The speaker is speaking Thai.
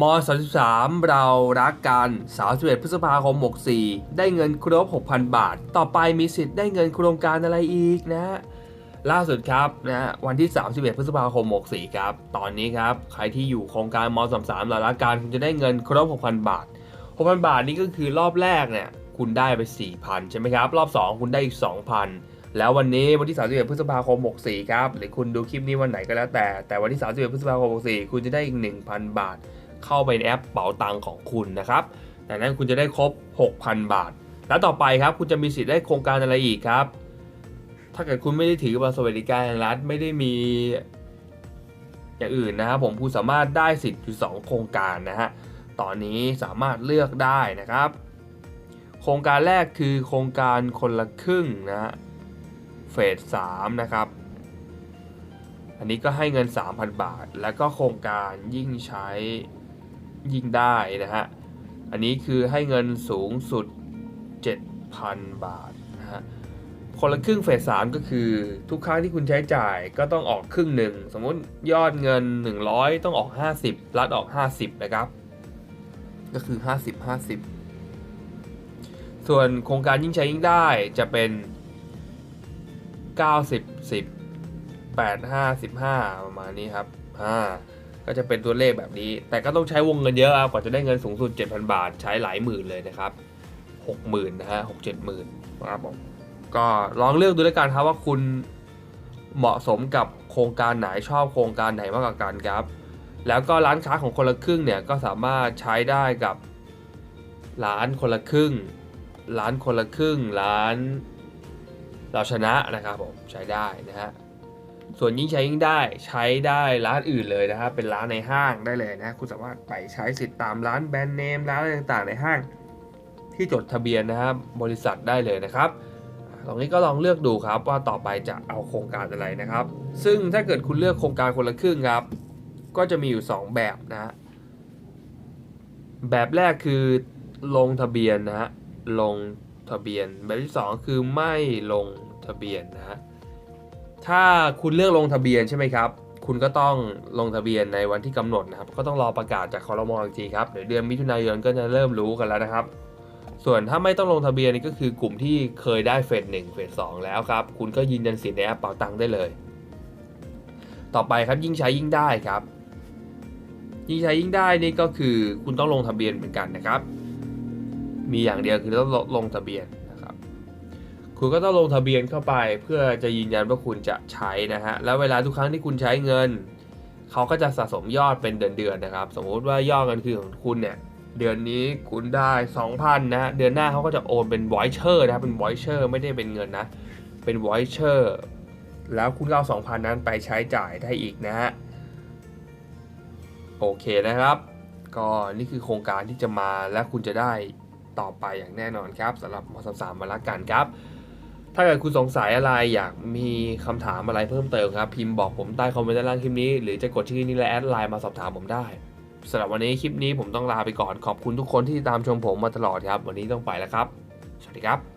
ม33 เรารักกัน31พฤษภาคม 64 ได้เงินครบ 6,000 บาท ต่อไปมีสิทธิ์ได้เงินโครงการอะไรอีกนะล่าสุดครับนะวันที่ 31 พฤษภาคม 64 ครับ ตอนนี้ครับ ใครที่อยู่โครงการม33เรารักกันคุณจะได้เงินครบ 6,000 บาท 6,000 บาทนี่ก็คือรอบแรกเนี่ยคุณได้ไป 4,000 ใช่ไหมครับ รอบ 2 คุณได้อีก 2,000 แล้ววันนี้วันที่ 31 พฤษภาคม 64 ครับ หรือคุณดูคลิปนี้วันไหนก็แล้วแต่ แต่วันที่ 31 พฤษภาคม 64 คุณจะได้อีก 1,000 บาท เข้าไปในแอปเป๋าตังของคุณนะครับดังนั้นคุณจะได้ครบ 6,000 บาท แล้วต่อไปครับคุณจะมีสิทธิ์ได้โครงการอะไรอีกครับ ถ้าเกิดคุณไม่ได้ถือบัตรสวัสดิการแห่งรัฐไม่ได้มีอย่างอื่นนะครับผมคุณสามารถได้สิทธิ์อยู่2โครงการนะฮะ ตอนนี้สามารถเลือกได้นะครับ โครงการแรกคือโครงการคนละครึ่งนะฮะ เฟสสามนะครับ อันนี้ก็ให้เงิน 3,000 บาท แล้วก็โครงการยิ่งใช้ ยิ่งได้นะฮะ อันนี้คือให้เงินสูงสุด 7,000 บาทนะฮะ คนละครึ่งเฟสสามก็คือทุกครั้งที่คุณใช้จ่ายก็ต้องออกครึ่งหนึ่ง สมมุติยอดเงิน 100 ต้องออก 50 รัฐออก 50 นะครับ ก็คือ 50 50 ส่วนโครงการยิ่งใช้ยิ่งได้จะเป็น 90 10 8 5 15 ประมาณนี้ครับอ่า ก็จะเป็นตัวเลขแบบนี้ แต่ก็ต้องใช้วงเงินเยอะครับกว่าจะได้เงินสูงสุด 7,000 บาท ใช้หลายหมื่นเลยนะครับ 60,000นะฮะ6 7หมื่นนะครับผมก็ลองเลือกดูแล้วกันครับว่าคุณเหมาะสมกับโครงการไหนชอบโครงการไหนมากกว่ากันครับ แล้วก็ร้านค้าของคนละครึ่งเนี่ยก็สามารถใช้ได้กับร้านคนละครึ่ง ร้านคนละครึ่ง ร้านเราชนะนะครับผมใช้ได้นะฮะ ส่วนยิ่งใช้ยิ่งได้ใช้ได้ร้านอื่นเลยนะครับเป็นร้านในห้างได้เลยนะคุณสามารถไปใช้สิทธิ์ตามร้านแบรนด์เนมร้านอะไรต่างๆในห้าง ที่จดทะเบียนนะครับบริษัทได้เลยนะครับตรงนี้ก็ลองเลือกดูครับว่าต่อไปจะเอาโครงการอะไรนะครับ ซึ่งถ้าเกิดคุณเลือกโครงการคนละครึ่งครับ ก็จะมีอยู่ 2 แบบนะฮะแบบแรกคือลงทะเบียนนะฮะลงทะเบียนแบบที่ 2 คือไม่ลงทะเบียนนะฮะ ถ้าคุณเลือกลงทะเบียนใช่ไหมครับ คุณก็ต้องลงทะเบียนในวันที่กำหนดนะครับ ก็ต้องรอประกาศจากคอรมออีกทีครับเดี๋ยวเดือนมิถุนายนก็จะเริ่มรู้กันแล้วนะครับ ส่วนถ้าไม่ต้องลงทะเบียนนี่ก็คือกลุ่มที่เคยได้เฟสหนึ่งเฟสสองแล้วครับ คุณก็ยืนยันสิทธิ์ในแอปเป๋าตังค์ได้เลย ต่อไปครับยิ่งใช้ยิ่งได้ครับ ยิ่งใช้ยิ่งได้นี่ก็คือคุณต้องลงทะเบียนเหมือนกันนะครับ มีอย่างเดียวคือต้องลงทะเบียน คุณก็ต้องลงทะเบียนเข้าไปเพื่อจะยืนยันว่าคุณจะใช้นะฮะ แล้วเวลาทุกครั้งที่คุณใช้เงิน เขาก็จะสะสมยอดเป็นเดือนๆนะครับ สมมติว่ายอดเงินคือของคุณเนี่ย เดือนนี้คุณได้ 2,000 นะฮะเดือนหน้าเขาก็จะโอนเป็น voucher นะ เป็น voucher ไม่ได้เป็นเงินนะ เป็น voucher แล้วคุณเอา2,000 นั้นไปใช้จ่ายได้อีกนะฮะ โอเคนะครับ ก็นี่คือโครงการที่จะมาและคุณจะได้ต่อไปอย่างแน่นอนครับสำหรับมสสามมาละกันครับ ถ้าเกิดคุณสงสัยอะไรอยากมีคำถามอะไรเพิ่มเติมครับ พิมพ์บอกผมใต้คอมเมนต์ด้านล่างคลิปนี้ หรือจะกดชื่อนี้และแอดไลน์มาสอบถามผมได้สำหรับวันนี้คลิปนี้ผมต้องลาไปก่อนขอบคุณทุกคนที่ติดตามชมผมมาตลอดครับ วันนี้ต้องไปแล้วครับ สวัสดีครับ